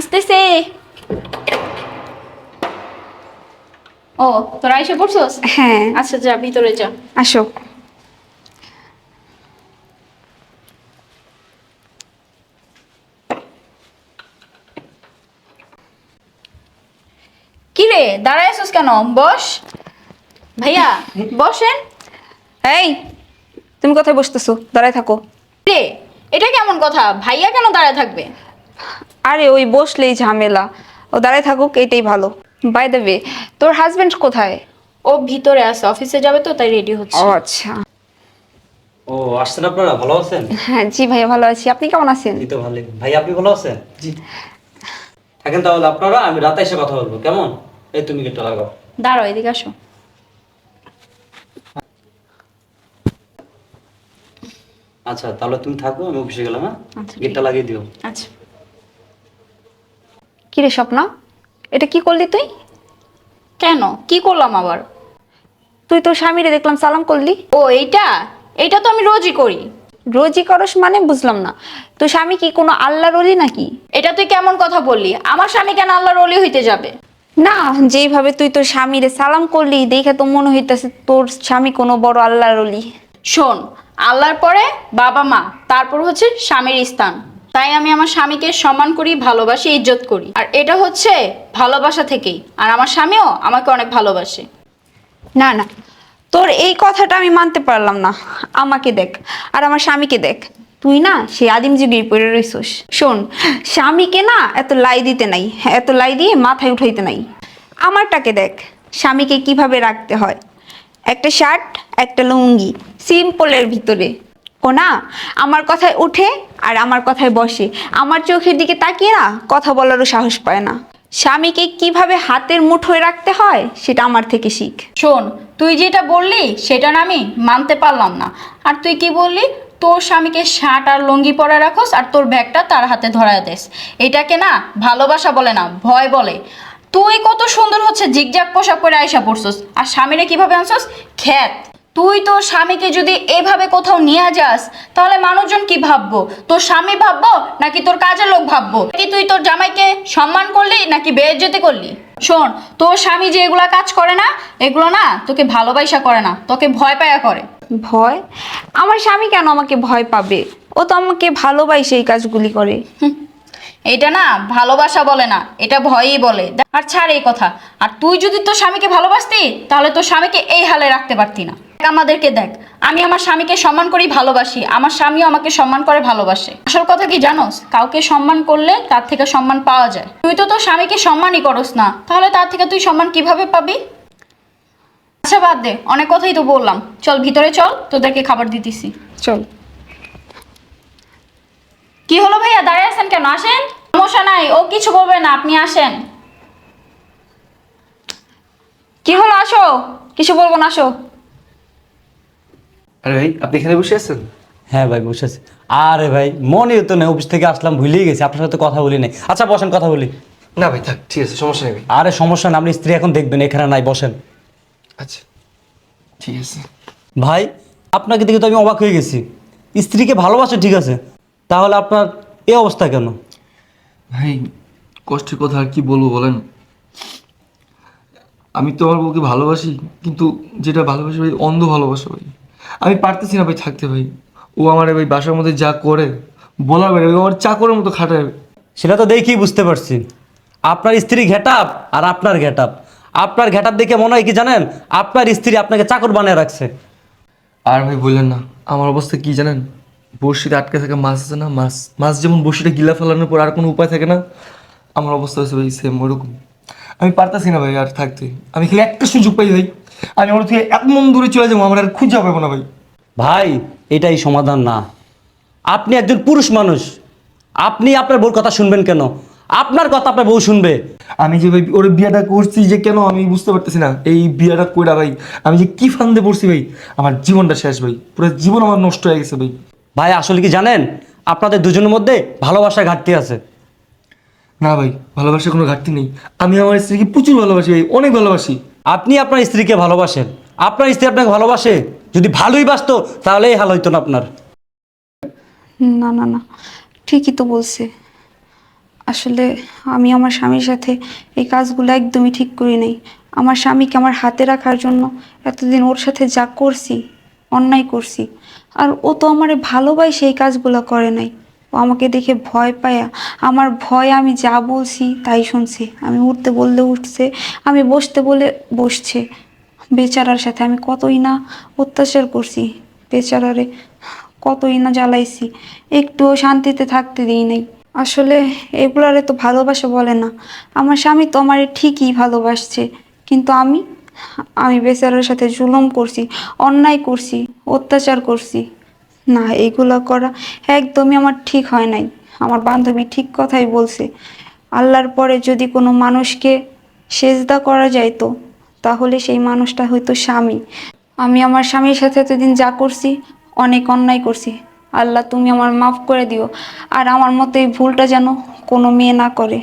আসতেছে। ও তোরা এসে পড়ছস? হ্যাঁ। আচ্ছা যা ভিতরে যা। আসো। কি রে দাঁড়ায় আছিস কেন? বস। ভাইয়া বসেন। এই তুমি কোথায় বসতেছো? দাঁড়ায় থাকো। রে এটা কেমন কথা? ভাইয়া কেন দাঁড়ায় থাকবে? আরে ওই বসলেই ঝামেলা। ও দাঁড়ায় থাকুক এটাই ভালো। বাই দ্য ওয়ে তোর হাজবেন্ড কোথায়? ও ভিতরে আছে অফিসে যাবে তো তাই রেডি হচ্ছে। ও আচ্ছা। ও আসছেন আপনারা? ভালো আছেন? হ্যাঁ জি ভাইয়া ভালো আছি। আপনি কেমন আছেন? এই তো ভালো ভাই আপনি ভালো আছেন? জি। থাকেন তাহলে আপনারা আমি রাতে এসে কথা বলব। কেমন? এই তুমি গেটটা লাগাও। দাঁড়াও এদিকে আসো। আচ্ছা তাহলে তুমি থাকো আমি অফিসে গেলাম হ্যাঁ? আচ্ছা, ঠিক গেটটা লাগিয়ে দিও। আচ্ছা। কি রে স্বপ্না? এটা কি করলি তুই? কেন? কি করলাম আবার? তুই তোর স্বামীরে দেখলাম সালাম করলি। ও এইটা? এইটা তো আমি রোজই করি। রোজই করস মানে বুঝলাম না। তোর স্বামী কি কোনো আল্লাহর অলি নাকি? এটা তুই কেমন কথা বললি? আমার স্বামী কেন আল্লাহর অলি হইতে যাবে? না যেইভাবে তুই তোর স্বামীরে সালাম করলি দেখে তো মনে হইতেছে তোর স্বামী কোনো বড় আল্লাহর অলি শোন আল্লাহর পরে বাবা মা তারপর হচ্ছে স্বামীর স্থান। তাই আমি আমার স্বামীকে সম্মান করি, ভালোবাসি, ইজ্জত করি। আর এটা হচ্ছে ভালোবাসা থেকেই। আর আমার স্বামীও আমাকে অনেক ভালোবাসে। না না। তোর এই কথাটা আমি মানতে পারলাম না। আমাকে দেখ। আর আমার স্বামীকে দেখ। তুই না সেই আদিম যুগেই পড়ে রইছস। শোন, স্বামীকে না এত লাই দিতে নাই। এত লাই দিয়ে মাথায় উঠাইতে নাই। আমারটাকে দেখ, স্বামীকে কীভাবে রাখতে হয়। একটা শার্ট, একটা লুঙ্গি। সিম্পলের ভিতরে। ও না, আমার কথায় উঠে আর আমার কথায় বসে। আমার চোখের দিকে তাকিয়ে না, কথা বলারও সাহস পায় না। স্বামীকে কীভাবে হাতের মুঠোয় রাখতে হয়, সেটা আমার থেকে শিখ। শোন, তুই যেটা বললি, সেটা না আমি মানতে পারলাম না। আর তুই কি বললি? তোর স্বামীকে শার্ট আর লুঙ্গি পরে রাখোস আর তোর ব্যাগটা তার হাতে ধরায় দেস। এটাকে না ভালোবাসা বলে না, ভয় বলে। তুই কত সুন্দর হচ্ছে জিগজাগ পোশাক পরে আয়সা পড়ছস। আর স্বামীরে কীভাবে আনছস? খ্যাত। তুই তোর স্বামীকে যদি এভাবে কোথাও নিয়ে যাস তাহলে মানুষজন কি ভাববো? তোর স্বামী ভাববো নাকি তোর কাজের লোক ভাববো? কি তুই তোর জামাইকে সম্মান করলি নাকি বেজ্জতি করলি? শোন তোর স্বামী যে এগুলা কাজ করে না এগুলো না তোকে ভালোবাসা করে না তোকে ভয় পায়া করে। ভয়? আমার স্বামী কেন আমাকে ভয় পাবে? ও তো আমাকে ভালোবাসে এই কাজগুলি করে। এটা না ভালোবাসা বলে না এটা ভয়ই বলে। আর ছাড় এই কথা আর তুই যদি তোর স্বামীকে ভালোবাসতি তাহলে তোর স্বামীকে এই হালে রাখতে পারতি না। আমাদেরকে দেখ। আমি আমার স্বামীকে সম্মান করি ভালোবাসি। আমার স্বামীও আমাকে সম্মান করে ভালোবাসে। আসল কথা কি জানোস? কাউকে সম্মান করলে তার থেকে সম্মান পাওয়া যায়। তুই তো তোর স্বামীকে সম্মানই করস না। তাহলে তার থেকে তুই সম্মান কীভাবে পাবি? আচ্ছা বাদ দে। অনেক কথাই তো বললাম। চল ভিতরে চল। তোদেরকে খাবার দিতেছি। চল। কি হলো ভাইয়া? দাঁড়িয়ে আছেন কেন? আসেন? সমস্যা নাই। ও কিছু বলবে না। আপনি আসেন। কি হলো? আসো। কিছু বলব না আসো। আরে ভাই আপনি এখানে বসে আছেন? হ্যাঁ ভাই বসে আছি। আরে ভাই মনে হতো না অফিস থেকে আসলাম ভুলেই গেছি আপনার সাথে কথা বলি নাই। আচ্ছা বসেন কথা বলি। না ভাই থাক ঠিক আছে সমস্যা নেই ভাই। আরে সমস্যা না আপনি স্ত্রী এখন দেখবেন এখানে নাই বসেন। আচ্ছা ঠিক আছে। ভাই আপনাকে দেখে তো আমি অবাক হয়ে গেছি। স্ত্রীকে ভালোবাসে ঠিক আছে তাহলে আপনার এই অবস্থা কেন? ভাই কষ্টের কথা আর কি বলব বলেন? আমি তো আমার বউকে ভালোবাসি কিন্তু যেটা ভালোবাসি ভাই অন্ধ ভালোবাসা ভাই। আমি পারতেছি না ভাই থাকতে ভাই। ও আমার ভাই বাসার মধ্যে যা করে বলার বাইরে আমার চাকরের মতো খাটায়। সেটা তো দেখেই বুঝতে পারছি। আপনার স্ত্রী ঘেটাপ আর আপনার ঘেটাপ। আপনার ঘেটাপ দেখে মনে হয় কি জানেন? আপনার স্ত্রী আপনাকে চাকর বানিয়ে রাখছে। আর ভাই বললেন না আমার অবস্থা কি জানেন? বড়শিতে আটকে থাকা মাছ আছে না মাছ মাছ যেমন বড়শিটা গিলা ফেলানোর পর আর কোনো উপায় থাকে না আমার অবস্থা হয়েছে ভাই সেম ওরকম। আমি পারতাছি না ভাই আর থাকতে। আমি খালি একটা সুযোগ পাই ভাই। আমি আমার থেকে এত মন দূরে চলে যাব আমার আর খুঁজে পাবো না ভাই। ভাই এটাই সমাধান না। আপনি একজন পুরুষ মানুষ। আপনি আপনার বউর কথা শুনবেন কেন? আপনার কথা আপনার বউ শুনবে। আমি যে ভাই ওর বিয়েটা করছি যে কেন আমি বুঝতে পারতেছি না। এই বিয়েটা কইরা ভাই আমি যে কি ফান্দে পড়ছি ভাই আমার জীবনটা শেষ ভাই। পুরো জীবন আমার নষ্ট হয়ে গেছে ভাই। ভাই আসলে কি জানেন? আপনাদের দুজনের মধ্যে ভালোবাসার ঘাটতি আছে। না ভাই ভালোবাসার কোনো ঘাটতি নেই। আমি আমার স্ত্রীকে প্রচুর ভালোবাসি ভাই অনেক ভালোবাসি। আপনি আপনার স্ত্রীকে ভালোবাসেন। আপনার স্ত্রী আপনাকে ভালোবাসে? যদি ভালোই বাসতো তাহলে এই হাল হইতো না আপনার। না না না। ঠিকই তো বলছে। আসলে আমি আমার স্বামীর সাথে এই কাজগুলো একদমই ঠিক করি নাই। আমার স্বামীকে আমার হাতে রাখার জন্য এতদিন ওর সাথে যা করছি, অন্যায় করছি, আর ও তো আমারে ভালোবাসে এই কাজগুলো করে নাই। ও আমাকে দেখে ভয় পায়া। আমার ভয়, আমি যা বলছি তাই শুনছে। আমি উঠতে বললে উঠছে, আমি বসতে বলে বসছে। বেচারার সাথে আমি কতই না অত্যাচার করছি। বেচারারে কতই না জ্বালাইছি। একটুও শান্তিতে থাকতে দিই নাই। আসলে এগুলারে তো ভালোবাসা বলে না। আমার স্বামী তো আমারে ঠিকই ভালোবাসছে। কিন্তু আমি আমি বেচারার সাথে জুলুম করছি, অন্যায় করছি, অত্যাচার করছি। না, এগুলো করা একদমই আমার ঠিক হয় নাই। আমার বান্ধবী ঠিক কথাই বলছে। আল্লাহর পরে যদি কোনো মানুষকে সেজদা করা যাইতো, তাহলে সেই মানুষটা হয়তো স্বামী। আমি আমার স্বামীর সাথে এতদিন যা করছি, অনেক অন্যায় করছি। আল্লাহ, তুমি আমার মাফ করে দিও। আর আমার মতো এই ভুলটা যেন কোনো মেয়ে না করে।